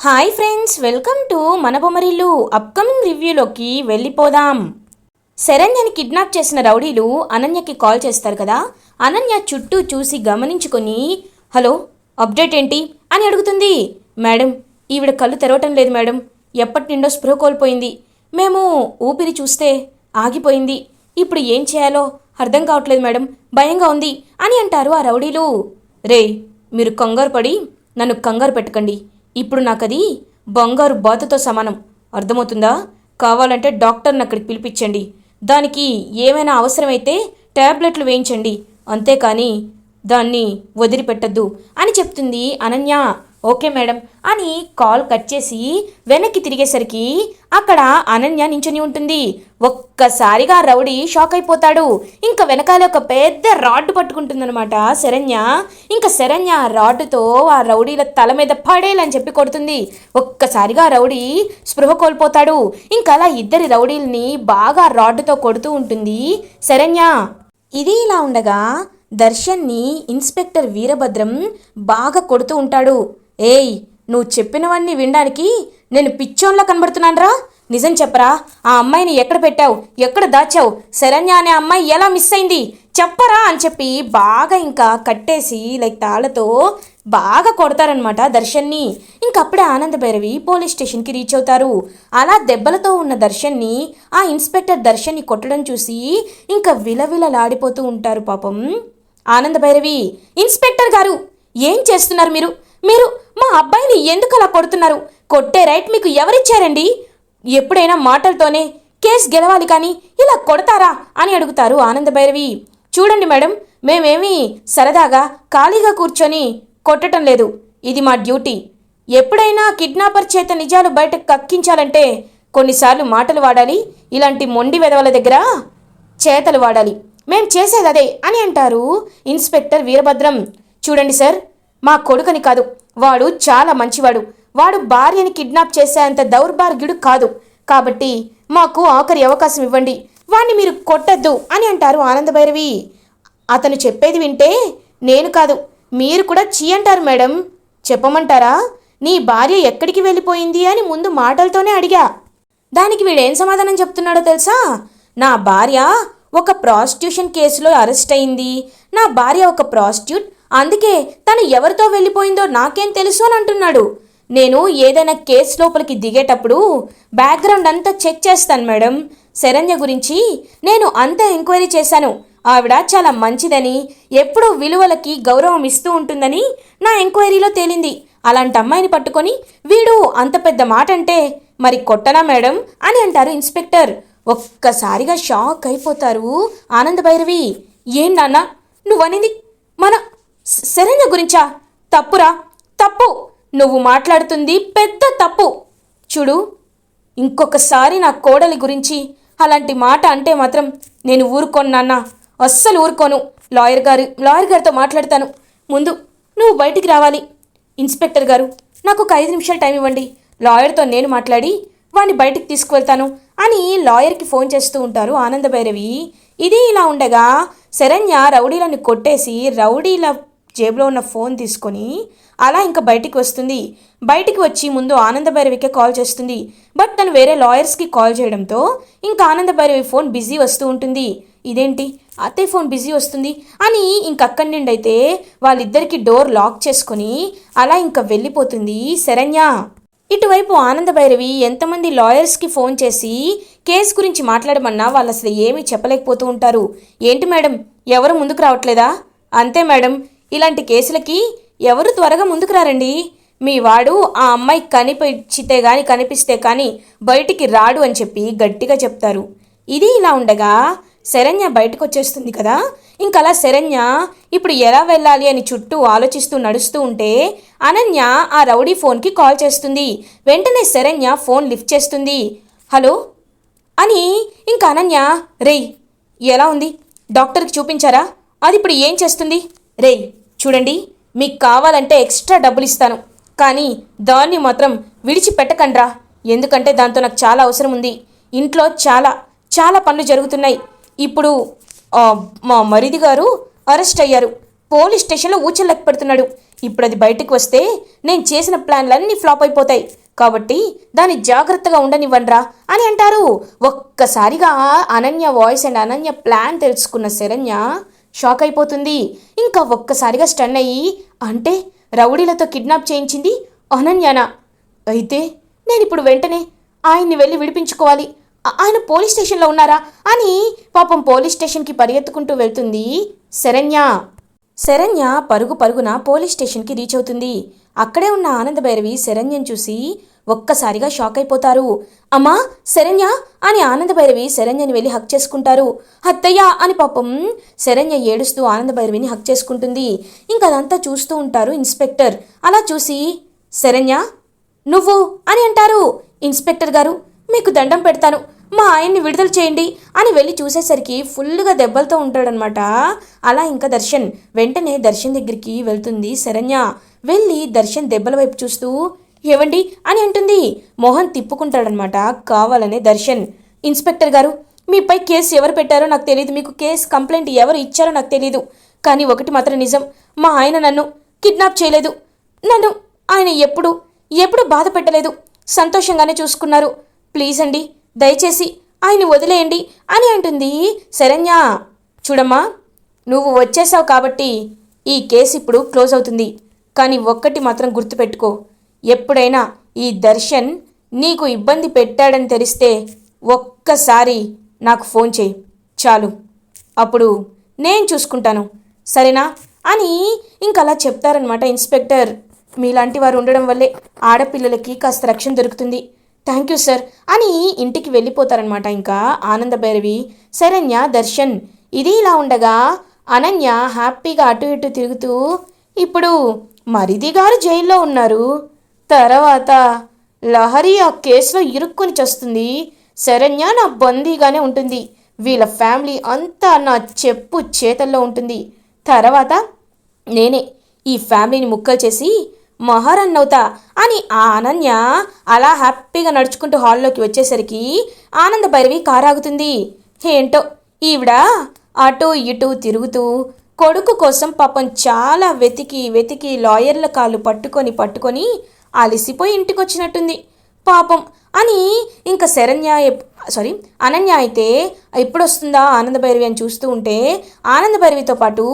Hi friends welcome to మన upcoming రివ్యూలోకి వెళ్ళిపోదాం. శరణ్యని కిడ్నాప్ చేసిన రౌడీలు అనన్యకి కాల్ చేస్తారు కదా? అనన్య చుట్టూ చూసి గమనించుకొని హలో అప్డేట్ ఏంటి? అని అడుగుతుంది. మేడం ఈవిడ కళ్ళు తెరవటం లేదు మేడం. ఎప్పటి నుండో స్పృహ కోల్పోయింది. మేము ఊపిరి చూస్తే ఆగిపోయింది. ఇప్పుడు ఏం చేయాలో అర్థం కావట్లేదు మేడం. భయంగా ఉంది అని అంటారు ఆ రౌడీలు. రే మీరు కంగారు పడి నన్ను కంగారు పెట్టకండి. ఇప్పుడు నాకది బంగారు బాతుతో సమానం. అర్థమవుతుందా? కావాలంటే డాక్టర్ని అక్కడికి పిలిపించండి. దానికి ఏమైనా అవసరమైతే ట్యాబ్లెట్లు వేయించండి. అంతేకాని దాన్ని వదిలిపెట్టద్దు అని చెప్తుంది అనన్య. Okay madam. అని కాల్ కట్ చేసి వెనక్కి తిరిగేసరికి అక్కడ అనన్య నించుని ఉంటుంది. ఒక్కసారిగా రౌడీ షాక్ అయిపోతాడు. ఇంకా వెనకాల ఒక పెద్ద రాడ్ పట్టుకుంటుందన్నమాట శరణ్య. ఇంకా శరణ్య ఆ రాడ్డుతో ఆ రౌడీల తల మీద పడేలని చెప్పి కొడుతుంది. ఒక్కసారిగా రౌడీ స్పృహ కోల్పోతాడు. ఇంకా అలా ఇద్దరి రౌడీల్ని బాగా రాడ్డుతో కొడుతూ ఉంటుంది శరణ్య. ఇది ఇలా ఉండగా దర్శన్ని ఇన్స్పెక్టర్ వీరభద్రం బాగా కొడుతూ ఉంటాడు. ఏయ్ నువ్వు చెప్పినవన్నీ వినడానికి నేను పిచ్చోన్లా కనబడుతున్నానరా. నిజం చెప్పరా ఆ అమ్మాయిని ఎక్కడ పెట్టావు ఎక్కడ దాచావు శరణ్య అనే అమ్మాయి ఎలా మిస్ అయింది? చెప్పరా అని చెప్పి బాగా ఇంకా కట్టేసి లైక్ తాళతో బాగా కొడతారనమాట దర్శన్ని. ఇంకప్పుడే ఆనంద భైరవి పోలీస్ స్టేషన్కి రీచ్ అవుతారు. అలా దెబ్బలతో ఉన్న దర్శన్ని ఆ ఇన్స్పెక్టర్ దర్శన్ని కొట్టడం చూసి ఇంకా విలవిలలాడిపోతూ ఉంటారు పాపం. ఆనంద భైరవి ఇన్స్పెక్టర్ గారు ఏం చేస్తున్నారు మీరు? మీరు మా అబ్బాయిని ఎందుకు అలా కొడుతున్నారు? కొట్టే రైట్ మీకు ఎవరిచ్చారండి? ఎప్పుడైనా మాటలతోనే కేసు గెలవాలి కానీ ఇలా కొడతారా అని అడుగుతారు ఆనంద భైరవి. చూడండి మేడం మేమేమీ సరదాగా ఖాళీగా కూర్చొని కొట్టడం లేదు. ఇది మా డ్యూటీ. ఎప్పుడైనా కిడ్నాపర్ చేత నిజాలు బయటకు కక్కించాలంటే కొన్నిసార్లు మాటలు వాడాలి ఇలాంటి మొండి వెధవల దగ్గర చేతలు వాడాలి. మేం చేసేది అదే అని అంటారు ఇన్స్పెక్టర్ వీరభద్రం. చూడండి సార్ మా కొడుకుని కాదు. వాడు చాలా మంచివాడు. వాడు భార్యని కిడ్నాప్ చేసేంత దౌర్భాగ్యుడు కాదు. కాబట్టి మాకు ఆఖరి అవకాశం ఇవ్వండి. వాణ్ణి మీరు కొట్టద్దు అని అంటారు ఆనందభైరవి. అతను చెప్పేది వింటే నేను కాదు మీరు కూడా చీ అంటారు మేడం. చెప్పమంటారా? నీ భార్య ఎక్కడికి వెళ్ళిపోయింది అని ముందు మాటలతోనే అడిగా. దానికి వీడేం సమాధానం చెప్తున్నాడో తెలుసా? నా భార్య ఒక ప్రాస్టిట్యూషన్ కేసులో అరెస్ట్ అయింది. నా భార్య ఒక ప్రాస్టిట్యూట్ అందుకే తను ఎవరితో వెళ్ళిపోయిందో నాకేం తెలుసు అని అంటున్నాడు. నేను ఏదైనా కేసు లోపలికి దిగేటప్పుడు బ్యాక్గ్రౌండ్ అంతా చెక్ చేస్తాను మేడం. శరణ్య గురించి నేను అంతా ఎంక్వైరీ చేశాను. ఆవిడ చాలా మంచిదని ఎప్పుడూ విలువలకి గౌరవం ఇస్తూ ఉంటుందని నా ఎంక్వైరీలో తేలింది. అలాంటి అమ్మాయిని పట్టుకొని వీడు అంత పెద్ద మాట అంటే మరి కొట్టనా మేడం అని అంటారు ఇన్స్పెక్టర్. ఒక్కసారిగా షాక్ అయిపోతారు ఆనంద భైరవి. ఏం నాన్న నువ్వనింది శరణ్య గురించా? తప్పురా? తప్పు. నువ్వు మాట్లాడుతుంది పెద్ద తప్పు. చూడు ఇంకొకసారి నా కోడలి గురించి అలాంటి మాట అంటే మాత్రం నేను ఊరుకోను నాన్న. అస్సలు ఊరుకోను. లాయర్ గారు లాయర్ గారితో మాట్లాడతాను. ముందు నువ్వు బయటికి రావాలి. ఇన్స్పెక్టర్ గారు నాకు ఒక ఐదు నిమిషాలు టైం ఇవ్వండి. లాయర్తో నేను మాట్లాడి వాడిని బయటికి తీసుకువెళ్తాను అని లాయర్కి ఫోన్ చేస్తూ ఉంటారు ఆనంద భైరవి. ఇది ఇలా ఉండగా శరణ్య రౌడీలను కొట్టేసి రౌడీల జేబులో ఉన్న ఫోన్ తీసుకొని అలా ఇంకా బయటికి వస్తుంది. బయటికి వచ్చి ముందు ఆనంద భైరవికే కాల్ చేస్తుంది. బట్ తను వేరే లాయర్స్కి కాల్ చేయడంతో ఇంకా ఆనంద భైరవి ఫోన్ బిజీ వస్తూ ఉంటుంది. ఇదేంటి? అత్తయ్య ఫోన్ బిజీ వస్తుంది అని ఇంక అక్కడి నుండి అయితే వాళ్ళిద్దరికి డోర్ లాక్ చేసుకొని అలా ఇంకా వెళ్ళిపోతుంది శరణ్య. ఇటువైపు ఆనంద భైరవి ఎంతమంది లాయర్స్కి ఫోన్ చేసి కేసు గురించి మాట్లాడమన్నా వాళ్ళు అసలు ఏమీ చెప్పలేకపోతూ ఉంటారు. ఏంటి మేడం? ఎవరు ముందుకు రావట్లేదా? అంతే మేడం. ఇలాంటి కేసులకి ఎవరు త్వరగా ముందుకు రారండి. మీ వాడు ఆ అమ్మాయి కనిపించితే గాని కనిపిస్తే కానీ బయటికి రాడు అని చెప్పి గట్టిగా చెప్తారు. ఇది ఇలా ఉండగా శరణ్య బయటకు వచ్చేస్తుంది కదా. ఇంకలా శరణ్య ఇప్పుడు ఎలా వెళ్ళాలి అని చుట్టూ ఆలోచిస్తూ నడుస్తూ ఉంటే అనన్య ఆ రౌడీ ఫోన్కి కాల్ చేస్తుంది. వెంటనే శరణ్య ఫోన్ లిఫ్ట్ చేస్తుంది. హలో? అని ఇంక అనన్య రేయ్ ఎలా ఉంది? డాక్టర్కి చూపించారా? అది ఇప్పుడు ఏం చేస్తుంది? రేయ్ చూడండి మీకు కావాలంటే ఎక్స్ట్రా డబ్బులు ఇస్తాను కానీ దాన్ని మాత్రం విడిచిపెట్టకండ్రా. ఎందుకంటే దాంతో నాకు చాలా అవసరం ఉంది. ఇంట్లో చాలా చాలా పనులు జరుగుతున్నాయి. ఇప్పుడు మా మరిది గారు అరెస్ట్ అయ్యారు. పోలీస్ స్టేషన్లో ఊచల్లెక్క పెడుతున్నాడు. ఇప్పుడు అది బయటకు వస్తే నేను చేసిన ప్లాన్లన్నీ ఫ్లాప్ అయిపోతాయి. కాబట్టి దాన్ని జాగ్రత్తగా ఉండనివ్వండ్రా అని అంటారు. ఒక్కసారిగా Ananya voice and Ananya plan తెలుసుకున్న శరణ్య షాక్ అయిపోతుంది ఇంకా ఒక్కసారిగా స్టన్ అయ్యి అంటే రౌడీలతో కిడ్నాప్ చేయించింది అనన్యనా. అయితే నేను ఇప్పుడు వెంటనే ఆయన్ని వెళ్ళి విడిపించుకోవాలి. ఆయన పోలీస్ స్టేషన్లో ఉన్నారా అని పాపం పోలీస్ స్టేషన్కి పరిగెత్తుకుంటూ వెళ్తుంది శరణ్య. శరణ్య పరుగు పరుగున పోలీస్ స్టేషన్కి రీచ్ అవుతుంది. అక్కడే ఉన్న ఆనందభైరవి శరణ్యను చూసి ఒక్కసారిగా షాక్ అయిపోతారు. అమ్మా శరణ్య! అని ఆనందభైరవి శరణ్యని వెళ్ళి హక్ చేసుకుంటారు. అత్తయ్య! అని పాపం శరణ్య ఏడుస్తూ ఆనందభైరవిని హక్ చేసుకుంటుంది. ఇంకదంతా అదంతా చూస్తూ ఉంటారు ఇన్స్పెక్టర్. అలా చూసి శరణ్య! నువ్వు? అని అంటారు ఇన్స్పెక్టర్ గారు. మీకు దండం పెడతాను. మా ఆయన్ని విడుదల చేయండి అని వెళ్ళి చూసేసరికి ఫుల్గా దెబ్బలతో ఉంటాడనమాట. అలా ఇంకా దర్శన్ వెంటనే దర్శన్ దగ్గరికి వెళ్తుంది. శరణ్య వెళ్ళి దర్శన్ దెబ్బల వైపు చూస్తూ ఏవండి? అని అంటుంది. మోహన్ తిప్పుకుంటాడనమాట. కావాలనే దర్శన్. ఇన్స్పెక్టర్ గారు మీపై కేసు ఎవరు పెట్టారో నాకు తెలియదు మీకు కేసు కంప్లైంట్ ఎవరు ఇచ్చారో నాకు తెలియదు కానీ ఒకటి మాత్రం నిజం. మా ఆయన నన్ను కిడ్నాప్ చేయలేదు. నన్ను ఆయన ఎప్పుడు ఎప్పుడు బాధ పెట్టలేదు. సంతోషంగానే చూసుకున్నారు. ప్లీజ్ అండి దయచేసి ఆయన్ని వదిలేయండి అని అంటుంది శరణ్య. చూడమ్మా నువ్వు వచ్చేసావు కాబట్టి ఈ కేసు ఇప్పుడు క్లోజ్ అవుతుంది. కానీ ఒక్కటి మాత్రం గుర్తుపెట్టుకో. ఎప్పుడైనా ఈ దర్శన్ నీకు ఇబ్బంది పెట్టాడని తెలిస్తే ఒక్కసారి నాకు ఫోన్ చేయి. చాలు. అప్పుడు నేను చూసుకుంటాను. సరేనా? అని ఇంకలా చెప్తారనమాట ఇన్స్పెక్టర్. మీలాంటి వారు ఉండడం వల్లే ఆడపిల్లలకి కాస్త రక్షణ దొరుకుతుంది. Thank you sir. అని ఇంటికి వెళ్ళిపోతారనమాట ఇంకా ఆనంద భైరవి. శరణ్య దర్శన్ ఇది ఇలా ఉండగా అనన్య హ్యాపీగా అటు ఇటు తిరుగుతూ ఇప్పుడు మరిది గారు జైల్లో ఉన్నారు. తర్వాత లహరి ఆ కేసులో ఇరుక్కొని చస్తుంది. శరణ్య నా బందీగానే ఉంటుంది. వీళ్ళ ఫ్యామిలీ అంతా నా చెప్పు చేతల్లో ఉంటుంది. తర్వాత నేనే ఈ ఫ్యామిలీని ముక్కలు చేసి మహారన్నవుతా అని ఆ అనన్య అలా హ్యాపీగా నడుచుకుంటూ హాల్లోకి వచ్చేసరికి ఆనంద భైరవి కారాగుతుంది. ఏంటో ఈవిడ అటు ఇటు తిరుగుతూ కొడుకు కోసం పాపం చాలా వెతికి వెతికి లాయర్ల కాళ్ళు పట్టుకొని పట్టుకొని అలసిపోయి ఇంటికొచ్చినట్టుంది. పాపం. అని ఇంకా శరణ్య సారీ అనన్య అయితే ఎప్పుడొస్తుందా ఆనంద ఆనందభైరవి అని చూస్తూ ఉంటే ఆనందభైరవితో పాటు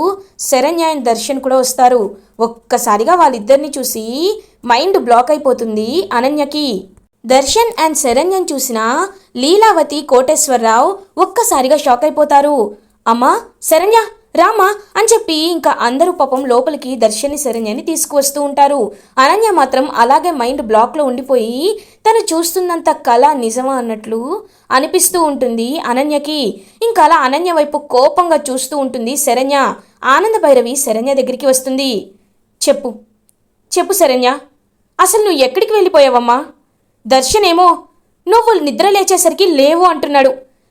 శరణ్య అండ్ దర్శన్ కూడా వస్తారు. ఒక్కసారిగా వాళ్ళిద్దరిని చూసి మైండ్ బ్లాక్ అయిపోతుంది అనన్యకి. దర్శన్ అండ్ శరణ్యని చూసిన లీలావతి కోటేశ్వరరావు ఒక్కసారిగా షాక్ అయిపోతారు. అమ్మా శరణ్య! రామా అని చెప్పి ఇంకా అందరూ పాపం లోపలికి దర్శని శరణ్యని తీసుకువస్తూ ఉంటారు. అనన్య మాత్రం అలాగే మైండ్ బ్లాక్లో ఉండిపోయి తను చూస్తున్నంత కళ నిజమా అన్నట్లు అనిపిస్తూ ఉంటుంది అనన్యకి. ఇంకా అలా అనన్య వైపు కోపంగా చూస్తూ ఉంటుంది శరణ్య. ఆనంద భైరవి శరణ్య దగ్గరికి వస్తుంది. చెప్పు. చెప్పు శరణ్య. అసలు నువ్వు ఎక్కడికి వెళ్ళిపోయావమ్మా? దర్శనేమో నువ్వు నిద్ర లేచేసరికి లేవు అంటున్నాడు.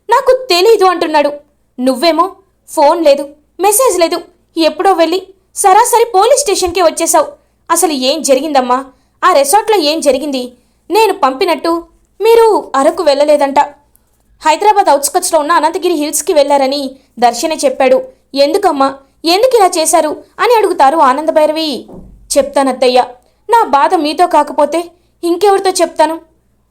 నాకు తెలీదు అంటున్నాడు. నువ్వేమో ఫోన్ లేదు. మెసేజ్ లేదు. ఎప్పుడో వెళ్ళి సరాసరి పోలీస్ స్టేషన్కి వచ్చేసావు అసలు ఏం జరిగిందమ్మా? ఆ రెసార్ట్లో ఏం జరిగింది? నేను పంపినట్టు మీరు అరకు వెళ్ళలేదంట. హైదరాబాద్ అవుట్స్కట్స్లో ఉన్న అనంతగిరి హిల్స్కి వెళ్ళారని దర్శనే చెప్పాడు. ఎందుకమ్మా? ఎందుకు ఇలా చేశారు? అని అడుగుతారు ఆనందభైరవి చెప్తానత్తయ్య నా బాధ మీతో కాకపోతే ఇంకెవరితో చెప్తాను?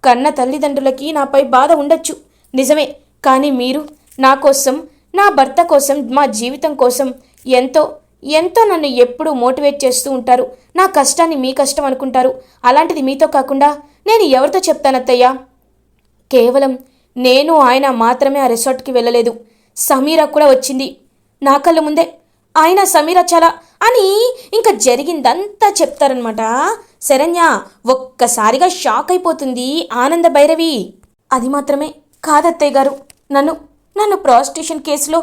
కన్న తల్లిదండ్రులకి నాపై బాధ ఉండొచ్చు. నిజమే కానీ మీరు నా కోసం నా భర్త కోసం మా జీవితం కోసం ఎంతో ఎంతో నన్ను ఎప్పుడూ మోటివేట్ చేస్తూ ఉంటారు. నా కష్టాన్ని మీ కష్టం అనుకుంటారు. అలాంటిది మీతో కాకుండా నేను ఎవరితో చెప్తానత్తయ్యా కేవలం నేను ఆయన మాత్రమే ఆ రిసార్ట్కి వెళ్ళలేదు. సమీరా కూడా వచ్చింది. నా కళ్ళ ముందే ఆయన సమీరా చాలా అని ఇంకా జరిగిందంతా చెప్తారనమాట శరణ్య ఒక్కసారిగా షాక్ అయిపోతుంది ఆనంద భైరవి. అది మాత్రమే కాదత్తయ్య గారు. నన్ను నన్ను ప్రాస్టిట్యూషన్ కేసులో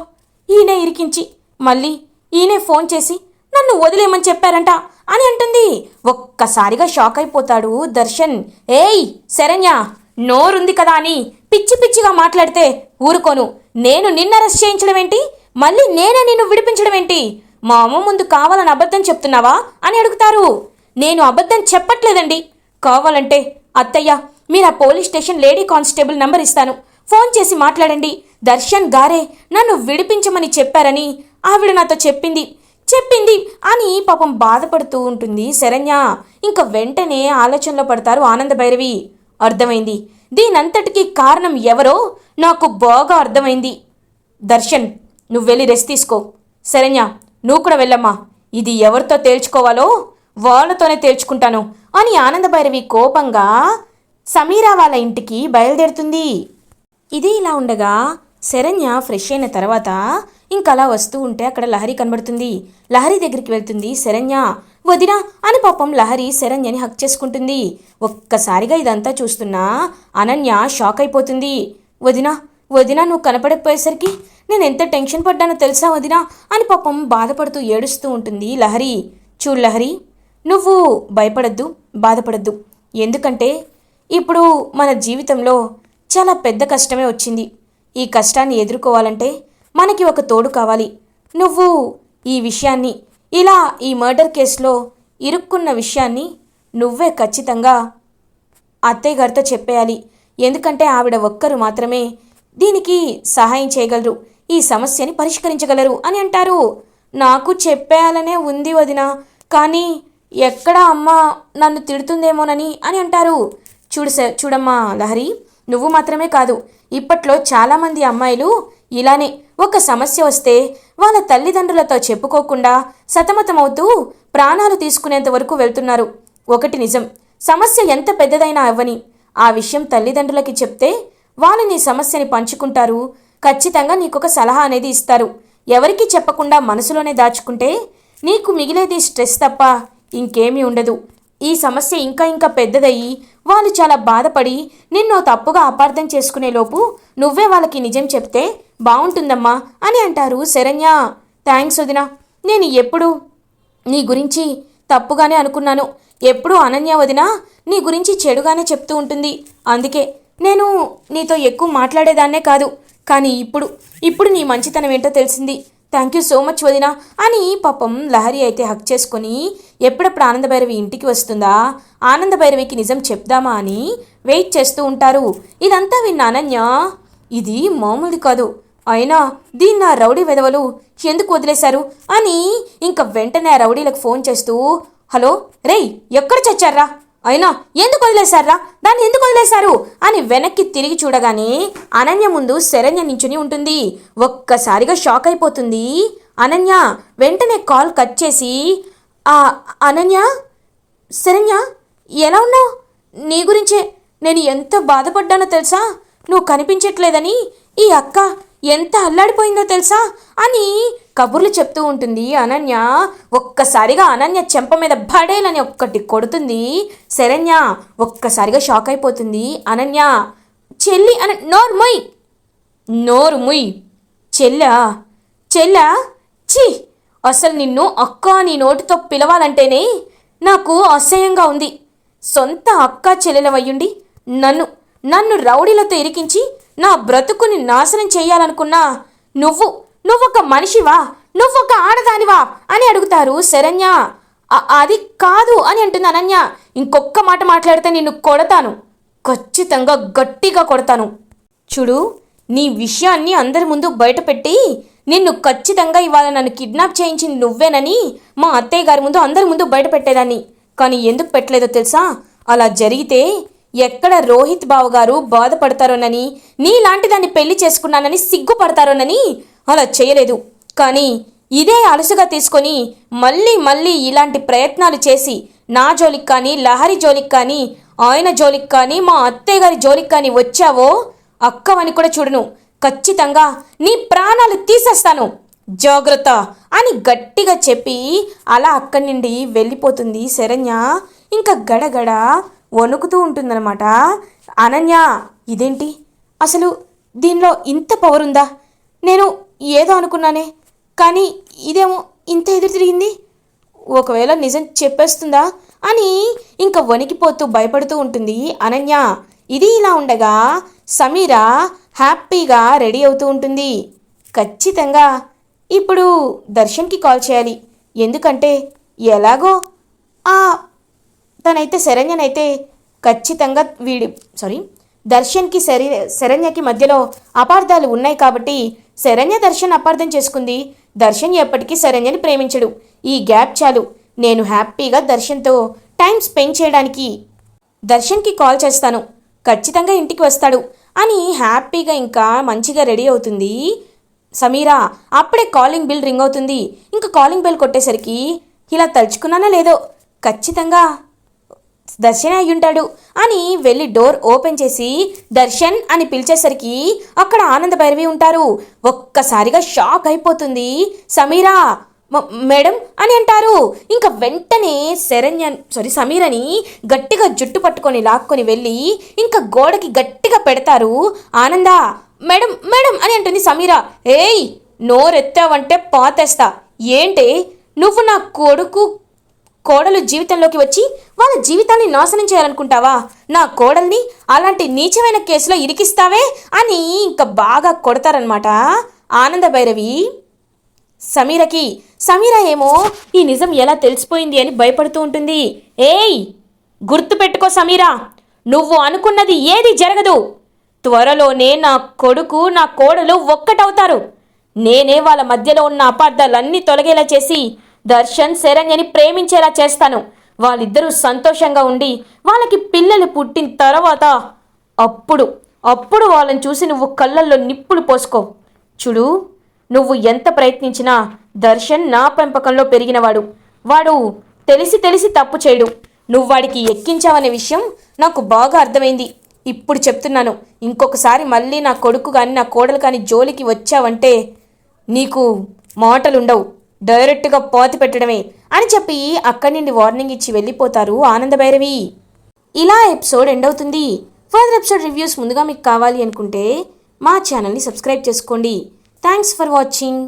ఈయనే ఇరికించి మళ్ళీ ఈయనే ఫోన్ చేసి నన్ను వదిలేయమని చెప్పారంట అని అంటుంది. ఒక్కసారిగా షాక్ అయిపోతాడు దర్శన్. ఏయ్ శరణ్య నోరుంది కదా అని పిచ్చి పిచ్చిగా మాట్లాడితే ఊరుకోను. నేను నిన్న అరెస్ట్ చేయించడం ఏంటి? మళ్ళీ నేనే నిన్ను విడిపించడం ఏంటి? మా అమ్మ ముందు కావాలని అబద్ధం చెప్తున్నావా అని అడుగుతారు. నేను అబద్ధం చెప్పట్లేదండి. కావాలంటే అత్తయ్య మీరు ఆ police station lady constable number ఇస్తాను. ఫోన్ చేసి మాట్లాడండి. దర్శన్ గారే నన్ను విడిపించమని చెప్పారని ఆవిడ నాతో చెప్పింది. చెప్పింది అని పాపం బాధపడుతూ ఉంటుంది శరణ్య. ఇంకా వెంటనే ఆలోచనలో పడతారు ఆనంద భైరవి. అర్థమైంది. దీనంతటికీ కారణం ఎవరో నాకు బాగా అర్థమైంది. దర్శన్ నువ్వు వెళ్ళి రెస్ట్ తీసుకో. శరణ్య నువ్వు కూడా వెళ్ళమ్మా. ఇది ఎవరితో తేల్చుకోవాలో వాళ్ళతోనే తేల్చుకుంటాను అని ఆనందభైరవి కోపంగా సమీరా వాళ్ళ ఇంటికి బయలుదేరుతుంది. ఇది ఇలా ఉండగా శరణ్య ఫ్రెష్ అయిన తర్వాత ఇంకలా వస్తూ ఉంటే అక్కడ లహరి కనబడుతుంది. లహరి దగ్గరికి వెళ్తుంది శరణ్య వదినా అని పాపం లహరి శరణ్యని హక్ చేసుకుంటుంది. ఒక్కసారిగా ఇదంతా చూస్తున్నా అనన్య షాక్ అయిపోతుంది. వదినా వదినా నువ్వు కనపడకపోయేసరికి నేను ఎంత టెన్షన్ పడ్డానో తెలుసా వదినా? అని పాపం బాధపడుతూ ఏడుస్తూ ఉంటుంది లహరి. చూడు లహరి నువ్వు భయపడద్దు బాధపడద్దు. ఎందుకంటే ఇప్పుడు మన జీవితంలో చాలా పెద్ద కష్టమే వచ్చింది. ఈ కష్టాన్ని ఎదుర్కోవాలంటే మనకి ఒక తోడు కావాలి. నువ్వు ఈ విషయాన్ని ఇలా ఈ మర్డర్ కేసులో ఇరుక్కున్న విషయాన్ని నువ్వే ఖచ్చితంగా అత్తయ్య గారితో చెప్పేయాలి. ఎందుకంటే ఆవిడ ఒక్కరు మాత్రమే దీనికి సహాయం చేయగలరు. ఈ సమస్యని పరిష్కరించగలరు అని అంటారు. నాకు చెప్పేయాలనే ఉంది వదిన. కానీ ఎక్కడ అమ్మ నన్ను తిడుతుందేమోనని అని అంటారు. చూడు స- చూడమ్మా లహరి. నువ్వు మాత్రమే కాదు ఇప్పట్లో చాలామంది అమ్మాయిలు ఇలానే ఒక సమస్య వస్తే వాళ్ళ తల్లిదండ్రులతో చెప్పుకోకుండా సతమతమవుతూ ప్రాణాలు తీసుకునేంత వరకు వెళ్తున్నారు. ఒకటి నిజం సమస్య ఎంత పెద్దదైనా అవ్వని. ఆ విషయం తల్లిదండ్రులకి చెప్తే వాళ్ళు నీ సమస్యని పంచుకుంటారు. ఖచ్చితంగా నీకొక సలహా అనేది ఇస్తారు. ఎవరికీ చెప్పకుండా మనసులోనే దాచుకుంటే నీకు మిగిలేది స్ట్రెస్ తప్ప ఇంకేమీ ఉండదు. ఈ సమస్య ఇంకా ఇంకా పెద్దదయ్యి వాళ్ళు చాలా బాధపడి నిన్ను తప్పుగా అపార్థం చేసుకునే లోపు నువ్వే వాళ్ళకి నిజం చెప్తే బాగుంటుందమ్మా అని అంటారు శరణ్య. థ్యాంక్స్ వదినా. నేను ఎప్పుడు నీ గురించి తప్పుగానే అనుకున్నాను. ఎప్పుడూ అనన్య వదినా నీ గురించి చెడుగానే చెప్తూ ఉంటుంది. అందుకే నేను నీతో ఎక్కువ మాట్లాడేదాన్నే కాదు. కానీ ఇప్పుడు ఇప్పుడు నీ మంచితనం ఏంటో తెలిసింది. థ్యాంక్ యూ సో మచ్ వదినా. అని పాపం లహరి అయితే హక్ చేసుకొని ఎప్పుడెప్పుడు ఆనందభైరవి ఇంటికి వస్తుందా? ఆనందభైరవికి నిజం చెప్దామా అని వెయిట్ చేస్తూ ఉంటారు. ఇదంతా విన్న అనన్య ఇది మామూలు కాదు. అయినా దీన్ని నా రౌడీ వెదవలు ఎందుకు వదిలేశారు? అని ఇంకా వెంటనే ఆ రౌడీలకు ఫోన్ చేస్తూ హలో రేయ్ ఎక్కడ చచ్చారా అయినా ఎందుకు వదిలేశారా? దాన్ని ఎందుకు వదిలేశారు? అని వెనక్కి తిరిగి చూడగానే అనన్య ముందు శరణ్య నించుని ఉంటుంది. ఒక్కసారిగా షాక్ అయిపోతుంది. అనన్య వెంటనే కాల్ కట్ చేసి "ఆ, అనన్య? శరణ్య ఎలా ఉన్నావు? నీ గురించే నేను ఎంత బాధపడ్డానో తెలుసా? నువ్వు కనిపించట్లేదని ఈ అక్క ఎంత అల్లాడిపోయిందో తెలుసా? అని కబుర్లు చెప్తూ ఉంటుంది. అనన్య ఒక్కసారిగా అనన్య చెంప మీద బడేలని ఒక్కటి కొడుతుంది. శరణ్య ఒక్కసారిగా షాక్ అయిపోతుంది. అనన్య చెల్లి అన నోరు ముయ్. నోరు ముయ్. చెల్లా చెల్లా ఛీ! అసలు నిన్ను అక్క నీ నోటితో పిలవాలంటేనే నాకు అసహ్యంగా ఉంది. సొంత అక్క చెల్లెలవయ్యుండి నన్ను నన్ను రౌడీలతో ఇరికించి నా బ్రతుకుని నాశనం చేయాలనుకున్నా నువ్వు నువ్వొక మనిషివా? నువ్వొక ఆడదానివా? అని అడుగుతారు శరణ్య. అది కాదు అని అంటుంది అనన్య. ఇంకొక్క మాట మాట్లాడితే నిన్ను కొడతాను. ఖచ్చితంగా గట్టిగా కొడతాను. చూడు నీ విషయాన్ని అందరి ముందు బయటపెట్టి నిన్ను ఖచ్చితంగా ఇవాళ నన్ను కిడ్నాప్ చేయించింది నువ్వేనని మా అత్తయ్య గారి ముందు అందరి ముందు బయటపెట్టేదాన్ని. కానీ ఎందుకు పెట్టలేదో తెలుసా? అలా జరిగితే ఎక్కడ రోహిత్ బావ గారు బాధపడతారోనని నీలాంటి దాన్ని పెళ్ళి చేసుకున్నానని సిగ్గుపడతారోనని అలా చేయలేదు. కానీ ఇదే అలసుగా తీసుకొని మళ్ళీ మళ్ళీ ఇలాంటి ప్రయత్నాలు చేసి నా జోలికి కానీ లహరి జోలికి కానీ ఆయన జోలికి కానీ మా అత్తయ్య గారి జోలికి కానీ వచ్చావో అక్కవని కూడా చూడను. ఖచ్చితంగా నీ ప్రాణాలు తీసేస్తాను. జాగ్రత్త అని గట్టిగా చెప్పి అలా అక్కడి నుండి వెళ్ళిపోతుంది శరణ్య. ఇంకా గడగడ వణుకుతూ ఉంటుందన్నమాట. అనన్య ఇదేంటి? అసలు దీనిలో ఇంత పవర్ ఉందా? నేను ఏదో అనుకున్నానే. కానీ ఇదేమో ఇంత ఎదురు తిరిగింది? ఒకవేళ నిజం చెప్పేస్తుందా? అని ఇంకా వణికిపోతూ భయపడుతూ ఉంటుంది అనన్య. ఇది ఇలా ఉండగా సమీర హ్యాపీగా రెడీ అవుతూ ఉంటుంది. ఖచ్చితంగా. ఇప్పుడు దర్శన్కి కాల్ చేయాలి. ఎందుకంటే ఎలాగో? ఆ తనైతే శరణ్యనైతే ఖచ్చితంగా వీడి సారీ దర్శన్కి శరీ శరణ్యకి మధ్యలో అపార్థాలు ఉన్నాయి కాబట్టి శరణ్య దర్శన్ అపార్థం చేసుకుంది. దర్శన్ ఎప్పటికీ శరణ్యని ప్రేమించడు. ఈ గ్యాప్ చాలు. నేను హ్యాపీగా దర్శన్తో టైం స్పెండ్ చేయడానికి దర్శన్కి కాల్ చేస్తాను. ఖచ్చితంగా ఇంటికి వస్తాడు. అని హ్యాపీగా ఇంకా మంచిగా రెడీ అవుతుంది. సమీరా అప్పుడే కాలింగ్ బిల్ రింగ్ అవుతుంది. ఇంకా కాలింగ్ బెల్ కొట్టేసరికి ఇలా తలుచుకున్నానా లేదో? ఖచ్చితంగా దర్శన్ అయి ఉంటాడు అని వెళ్ళి డోర్ ఓపెన్ చేసి దర్శన్ అని పిలిచేసరికి అక్కడ ఆనంద భైరవి ఉంటారు. ఒక్కసారిగా షాక్ అయిపోతుంది. సమీరా మేడం అని అంటారు. ఇంకా వెంటనే శరణ్య సారీ సమీరని గట్టిగా జుట్టు పట్టుకొని లాక్కొని వెళ్ళి ఇంకా గోడకి గట్టిగా పెడతారు. ఆనంద మేడం మేడం అని అంటుంది సమీర. ఏయ్ నోరెత్తావంటే పాతేస్తా. ఏంటి నువ్వు నా కొడుకు కోడలు జీవితంలోకి వచ్చి వాళ్ళ జీవితాన్ని నాశనం చేయాలనుకుంటావా? నా కోడల్ని అలాంటి నీచమైన కేసులో ఇరికిస్తావే అని ఇంకా బాగా కొడతారనమాట ఆనంద భైరవి సమీరకి సమీర ఏమో ఈ నిజం ఎలా తెలిసిపోయింది అని భయపడుతూ ఉంటుంది. ఏయ్ గుర్తుపెట్టుకో సమీరా నువ్వు అనుకున్నది ఏది జరగదు. త్వరలోనే నా కొడుకు నా కోడలు ఒక్కటవుతారు. నేనే వాళ్ళ మధ్యలో ఉన్న అపార్థాలన్నీ తొలగేలా చేసి దర్శన్ శరణ్యని ప్రేమించేలా చేస్తాను. వాళ్ళిద్దరూ సంతోషంగా ఉండి వాళ్ళకి పిల్లలు పుట్టిన తర్వాత అప్పుడు అప్పుడు వాళ్ళని చూసి నువ్వు కళ్ళల్లో నిప్పులు పోసుకో. చూడు నువ్వు ఎంత ప్రయత్నించినా దర్శన్ నా పెంపకంలో పెరిగినవాడు. వాడు తెలిసి తెలిసి తప్పు చేయడు. నువ్వు వాడికి ఎక్కించావనే విషయం నాకు బాగా అర్థమైంది. ఇప్పుడు చెప్తున్నాను ఇంకొకసారి మళ్ళీ నా కొడుకు కానీ నా కోడలు కానీ జోలికి వచ్చావంటే నీకు మాటలుండవు. డైరెక్ట్గా పోతి పెట్టడమే అని చెప్పి అక్కడి నుండి వార్నింగ్ ఇచ్చి వెళ్ళిపోతారు ఆనందభైరవి ఇలా ఎపిసోడ్ ఎండ్ అవుతుంది. ఫర్దర్ ఎపిసోడ్ రివ్యూస్ ముందుగా మీకు కావాలి అనుకుంటే మా ఛానల్ని సబ్స్క్రైబ్ చేసుకోండి. Thanks for watching.